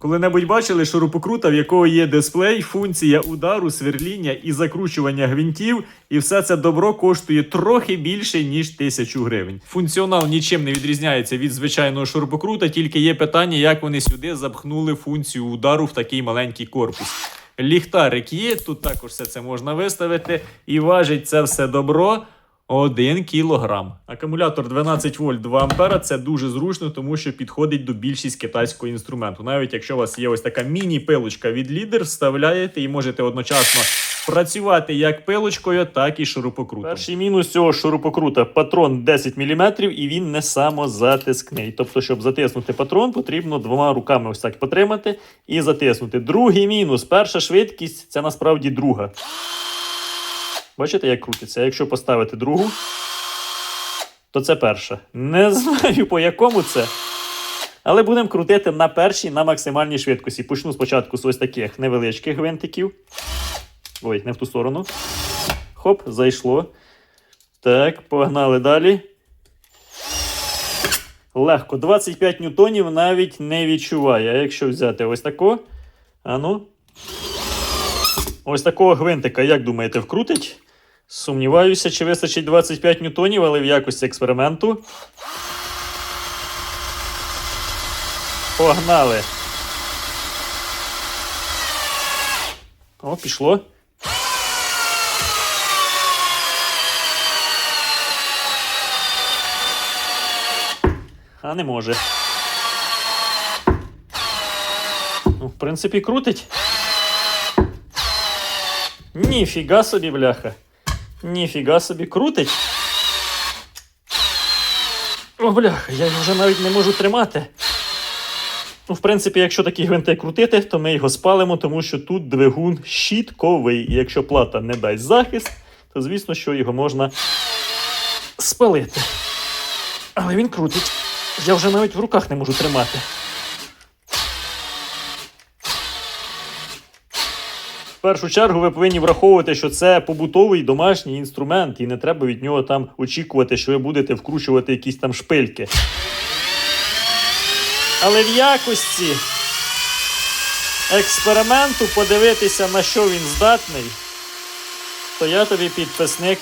Коли-небудь бачили шурупокрута, в якого є дисплей, функція удару, сверління і закручування гвинтів, і все це добро коштує трохи більше, ніж тисячу гривень. Функціонал нічим не відрізняється від звичайного шурупокрута, тільки є питання, як вони сюди запхнули функцію удару в такий маленький корпус. Ліхтарик є, тут також все це можна виставити, і важить це все добро 1 кілограм. Акумулятор 12 вольт 2 ампера це дуже зручно, тому що підходить до більшість китайського інструменту. Навіть якщо у вас є ось така міні-пилочка від лідер, вставляєте і можете одночасно працювати як пилочкою, так і шурупокрутом. Перший мінус цього шурупокрута патрон 10 мм і він не самозатискний. Тобто, щоб затиснути патрон, потрібно двома руками ось так потримати і затиснути. Другий мінус. Перша швидкість це насправді друга. Бачите, як крутиться? Якщо поставити другу, то це перша. Не знаю по якому це. Але будемо крутити на першій на максимальній швидкості. Почну спочатку з ось таких невеличких гвинтиків. Ой, не в ту сторону. Хоп, зайшло. Так, погнали далі. Легко. 25 ньютонів навіть не відчуває. Якщо взяти ось тако. Ану. Ось такого гвинтика, як думаєте, вкрутить? Сумніваюся, чи вистачить 25 ньютонів, але в якості експерименту. Погнали. О, пішло. А не може. Ну, в принципі, крутить. Ніфіга собі, бляха. Ніфіга собі крутить. О, бляха, я його вже навіть не можу тримати. Ну, в принципі, якщо такий гвинтик крутити, то ми його спалимо, тому що тут двигун щітковий. І якщо плата не дасть захист, то звісно, що його можна спалити. Але він крутить. Я вже навіть в руках не можу тримати. В першу чергу ви повинні враховувати, що це побутовий домашній інструмент, і не треба від нього там очікувати, що ви будете вкручувати якісь там шпильки. Але в якості експерименту подивитися, на що він здатний, то я тобі підписник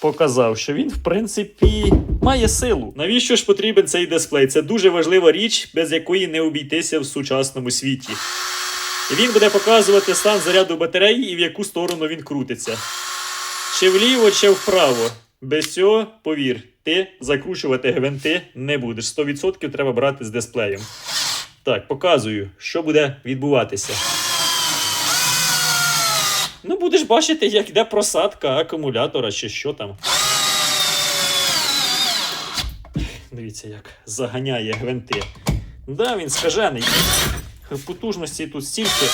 показав, що він, в принципі, має силу. Навіщо ж потрібен цей дисплей? Це дуже важлива річ, без якої не обійтися в сучасному світі. Він буде показувати стан заряду батареї і в яку сторону він крутиться. Чи вліво, чи вправо. Без цього, повір, ти закручувати гвинти не будеш. 100% треба брати з дисплеєм. Так, показую, що буде відбуватися. Ну, будеш бачити, як йде просадка акумулятора чи що там. Дивіться, як заганяє гвинти. Да, він скажений. Потужності тут стільки.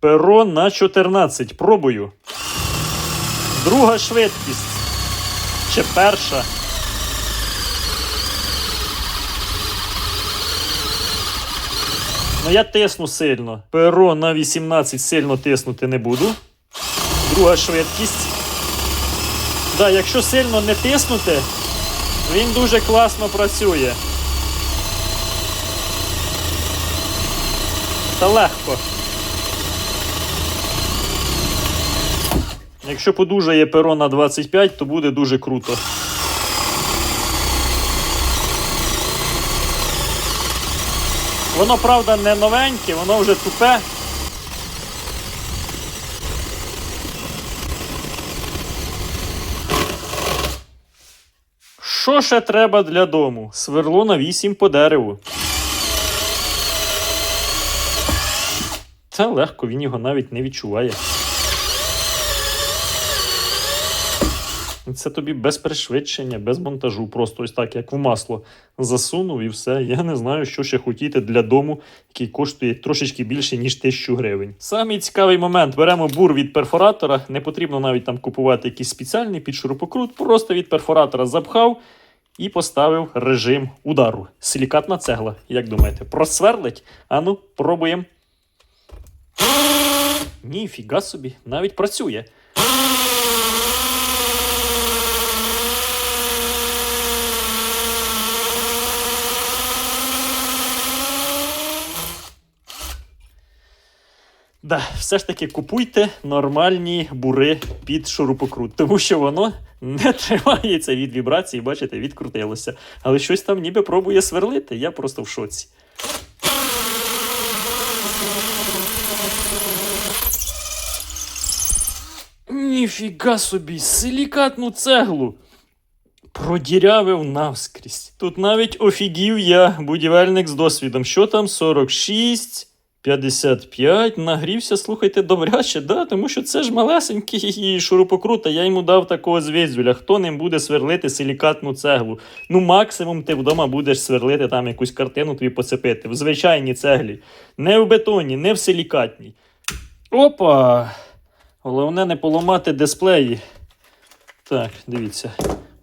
Перо на 14. Пробую. Друга швидкість. Чи перша? Ну, я тисну сильно. Перо на 18 сильно тиснути не буду. Друга швидкість. Да, якщо сильно не тиснути, він дуже класно працює. Та легко. Якщо подужає перо на 25, то буде дуже круто. Воно, правда, не новеньке, воно вже тупе. Що ще треба для дому? Сверло на 8 по дереву. Це легко, він його навіть не відчуває. Це тобі без пришвидшення, без монтажу, просто ось так, як в масло. Засунув і все. Я не знаю, що ще хотіти для дому, який коштує трошечки більше, ніж 1000 гривень. Самий цікавий момент: беремо бур від перфоратора. Не потрібно навіть там купувати якийсь спеціальний підшурупокрут, просто від перфоратора запхав і поставив режим удару. Силікатна цегла. Як думаєте, просверлить? Ану, пробуємо. Ніфіга собі, навіть працює. Да, все ж таки купуйте нормальні бури під шурупокрут, тому що воно не тримається від вібрації, бачите, відкрутилося. Але щось там ніби пробує сверлити. Я просто в шоці. Ніфіга собі, силікатну цеглу. Продірявив навскрізь. Тут навіть офігів я, будівельник з досвідом. Що там? 46, 55. Нагрівся, слухайте, добряче, да? тому що це ж малесенький шурупокрут, а я йому дав такого звіздюля. Хто ним буде сверлити силікатну цеглу? Ну, максимум ти вдома будеш сверлити там якусь картину тобі поцепити. В звичайній цеглі. Не в бетоні, не в силікатній. Опа! Головне не поламати дисплеї. Так, дивіться.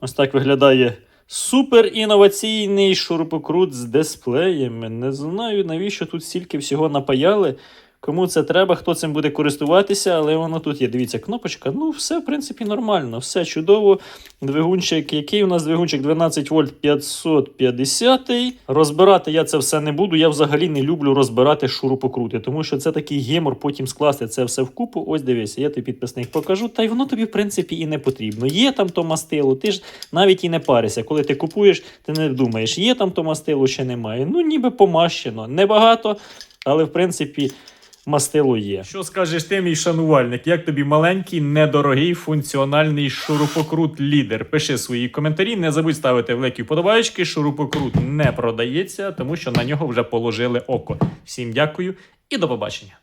Ось так виглядає супер інноваційний шурупокрут з дисплеями. Не знаю, навіщо тут стільки всього напаяли. Кому це треба, хто цим буде користуватися, але воно тут є. Дивіться, кнопочка. Ну, все, в принципі, нормально, все чудово. Двигунчик, який у нас двигунчик 12 вольт 550. Розбирати я це все не буду. Я взагалі не люблю розбирати шурупокрути, тому що це такий гемор, потім скласти це все вкупу. Ось дивися, я тобі підписник покажу. Та й воно тобі, в принципі, і не потрібно. Є там то мастило, ти ж навіть і не паришся. Коли ти купуєш, ти не думаєш, є там то мастило чи немає. Ну, ніби помащено. Небагато, але в принципі. Мастило є. Що скажеш ти, мій шанувальник? Як тобі маленький, недорогий, функціональний шурупокрут лідер? Пиши свої коментарі, не забудь ставити великі вподобайки. Шурупокрут не продається, тому що на нього вже положили око. Всім дякую і до побачення.